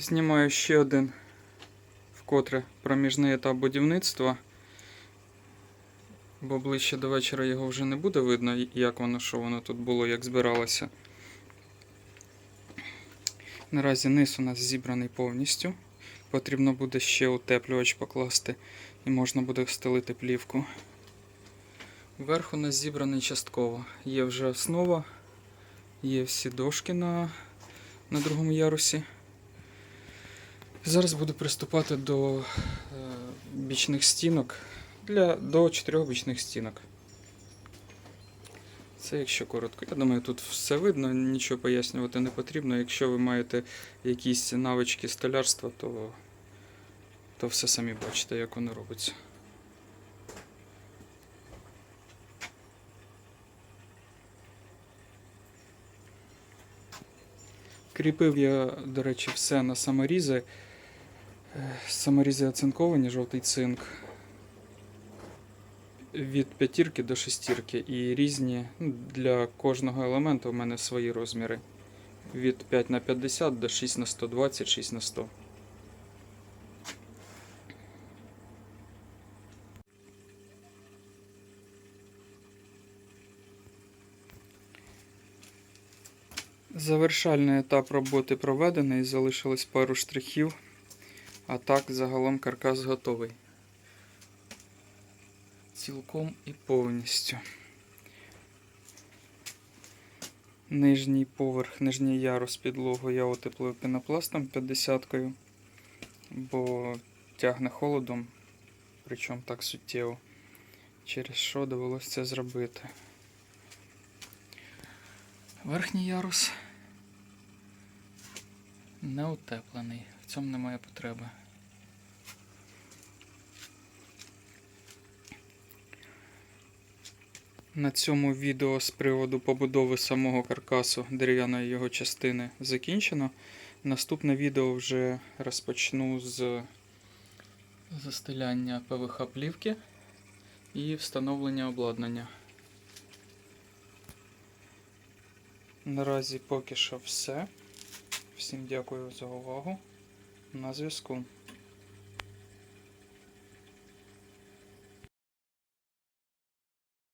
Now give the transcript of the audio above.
Знімаю ще один вкотре проміжний етап будівництва, бо ближче до вечора його вже не буде видно, як воно, що воно тут було, як збиралося. Наразі низ у нас зібраний повністю. Потрібно буде ще утеплювач покласти і можна буде встелити плівку. Верх у нас зібраний частково. Є вже основа, є всі дошки на, на другому ярусі. Зараз буду приступати до е, бічних стінок для, до чотирьох бічних стінок. Це якщо коротко. Я думаю, тут все видно, нічого пояснювати не потрібно. Якщо ви маєте якісь навички столярства, то, то все самі бачите, як воно робиться. Кріпив я, до речі, все на саморізи. Саморізи оцинковані, жовтий цинк. Від п'ятірки до шестірки і різні ну, для кожного елементу у мене свої розміри. Від 5 на 50 до 6 на 120, 6 на 100. Завершальний етап роботи проведений, залишилось пару штрихів, а так загалом каркас готовий. Цілком і повністю. Нижній поверх, нижній ярус підлогу я утеплив пінопластом 50-кою, бо тягне холодом, причому так суттєво, через що довелося це зробити. Верхній ярус не утеплений, цьому немає потреби. На цьому відео з приводу побудови самого каркасу дерев'яної його частини закінчено. Наступне відео вже розпочну з застиляння ПВХ плівки і встановлення обладнання. Наразі поки що все. Всім дякую за увагу. На зв'язку.